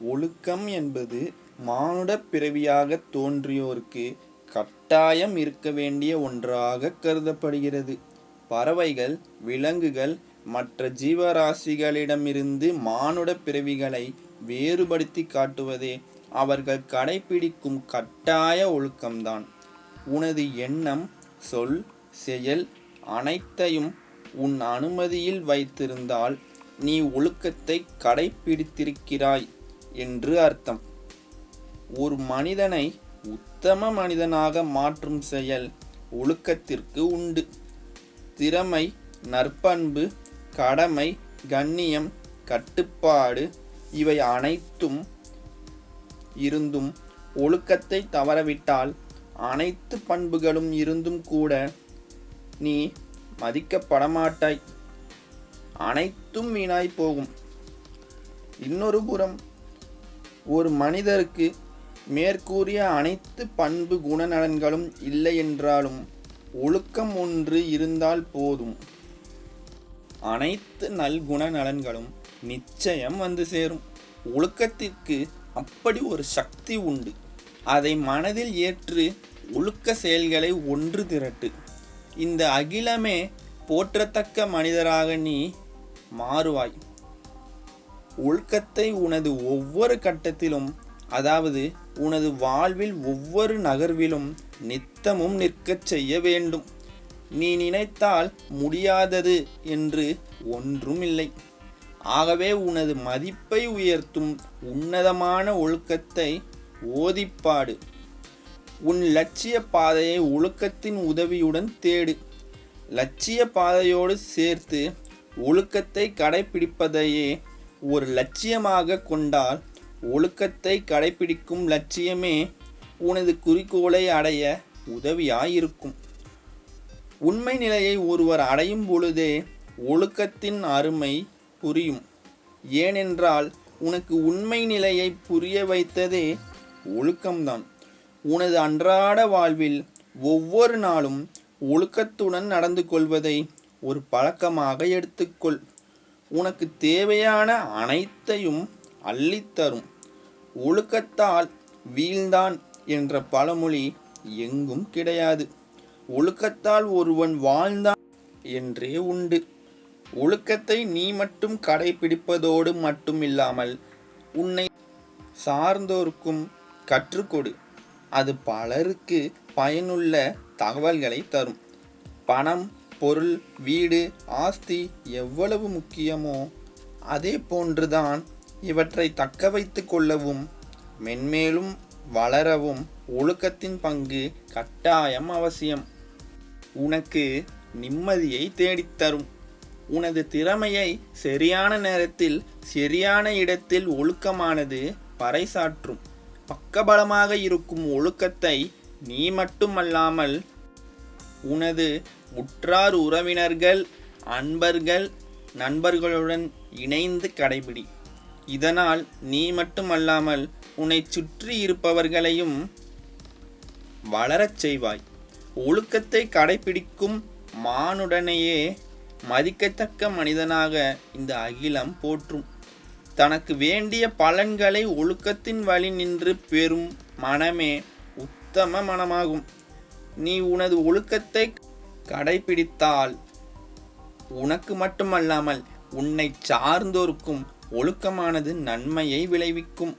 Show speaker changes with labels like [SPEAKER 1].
[SPEAKER 1] ஒழுக்கம் என்பது மானுடப் பிறவியாகத் தோன்றியோருக்கு கட்டாயம் இருக்க வேண்டிய ஒன்றாகக் கருதப்படுகிறது. பறவைகள், விலங்குகள், மற்ற ஜீவராசிகளிடமிருந்து மானுடப் பிறவிகளை வேறுபடுத்தி காட்டுவதே அவர்கள் கடைப்பிடிக்கும் கட்டாய ஒழுக்கம்தான். உனது எண்ணம், சொல், செயல் அனைத்தையும் உன் அனுமதியில் வைத்திருந்தால் நீ ஒழுக்கத்தை கடைப்பிடித்திருக்கிறாய் என்று அர்த்தம். ஒரு மனிதனை உத்தம மனிதனாக மாற்றும் செயல் ஒழுக்கத்திற்கு உண்டு. திறமை, நற்பண்பு, கடமை, கண்ணியம், கட்டுப்பாடு இவை அனைத்தும் இருந்தும் ஒழுக்கத்தை தவறவிட்டால் அனைத்து பண்புகளும் இருந்தும் கூட நீ மதிக்கப்படமாட்டாய். அனைத்தும் வீணாய் போகும். இன்னொரு புறம் ஒரு மனிதருக்கு மேற்கூறிய அனைத்து பண்பு குணநலன்களும் இல்லையென்றாலும் ஒழுக்கம் ஒன்று இருந்தால் போதும். அனைத்து நல்குண நலன்களும் நிச்சயம் வந்து சேரும். ஒழுக்கத்திற்கு அப்படி ஒரு சக்தி உண்டு. அதை மனதில் ஏற்று ஒழுக்க செயல்களை ஒன்று திரட்டு. இந்த அகிலமே போற்றத்தக்க மனிதராக நீ மாறுவாய். ஒழுக்கத்தை உனது ஒவ்வொரு கட்டத்திலும் அதாவது உனது வாழ்வில் ஒவ்வொரு நகர்விலும் நித்தமும் நிற்கச் செய்ய வேண்டும். நீ நினைத்தால் முடியாதது என்று ஒன்றும் இல்லை. ஆகவே உனது மதிப்பை உயர்த்தும் உன்னதமான ஒழுக்கத்தை ஓதிப்பாடு உன் லட்சிய பாதையை ஒழுக்கத்தின் உதவியுடன் தேடு. லட்சிய பாதையோடு சேர்த்து ஒழுக்கத்தை கடைப்பிடிப்பதையே ஒரு லட்சியமாக கொண்டால் ஒழுக்கத்தை கடைப்பிடிக்கும் லட்சியமே உனது குறிக்கோளை அடைய உதவியாயிருக்கும். உண்மை நிலையை ஒருவர் அடையும் பொழுதே ஒழுக்கத்தின் அருமை புரியும். ஏனென்றால் உனக்கு உண்மை நிலையை புரிய வைத்ததே ஒழுக்கம்தான். உனது அன்றாட வாழ்வில் ஒவ்வொரு நாளும் ஒழுக்கத்துடன் நடந்து கொள்வதை ஒரு பழக்கமாக எடுத்துக்கொள். உனக்கு தேவையான அனைத்தையும் அள்ளித் தரும். ஒழுக்கத்தால் வீழ்ந்தான் என்ற பழமொழி எங்கும் கிடையாது. ஒழுக்கத்தால் ஒருவன் வாழ்ந்தான் என்றே உண்டு. ஒழுக்கத்தை நீ மட்டும் கடைப்பிடிப்பதோடு மட்டுமில்லாமல் உன்னை சார்ந்தோருக்கும் கற்றுக்கொடு அது பலருக்கு பயனுள்ள தகவல்களை தரும். பணம், பொருள், வீடு, ஆஸ்தி எவ்வளவு முக்கியமோ அதே போன்றுதான் இவற்றை தக்க வைத்து கொள்ளவும் மென்மேலும் வளரவும் ஒழுக்கத்தின் பங்கு கட்டாயம் அவசியம். உனக்கு நிம்மதியை தேடித்தரும் உனது திறமையை சரியான நேரத்தில் சரியான இடத்தில் ஒழுக்கமானது பறைசாற்றும். பக்கபலமாக இருக்கும் ஒழுக்கத்தை நீ மட்டுமல்லாமல் உனது உற்றார் உறவினர்கள், அன்பர்கள், நண்பர்களுடன் இணைந்து கடைப்பிடி. இதனால் நீ மட்டுமல்லாமல் உன்னை சுற்றி இருப்பவர்களையும் வளரச் செய்வாய். ஒழுக்கத்தை கடைபிடிக்கும் மானுடனையே மதிக்கத்தக்க மனிதனாக இந்த அகிலம் போற்றும். தனக்கு வேண்டிய பலன்களை ஒழுக்கத்தின் வழி நின்று பெறும் மனமே உத்தம மனமாகும். நீ உனது ஒழுக்கத்தை கடைபிடித்தால் உனக்கு மட்டுமல்லாமல் உன்னை சார்ந்தோருக்கும் ஒழுக்கமானது நன்மையை விளைவிக்கும்.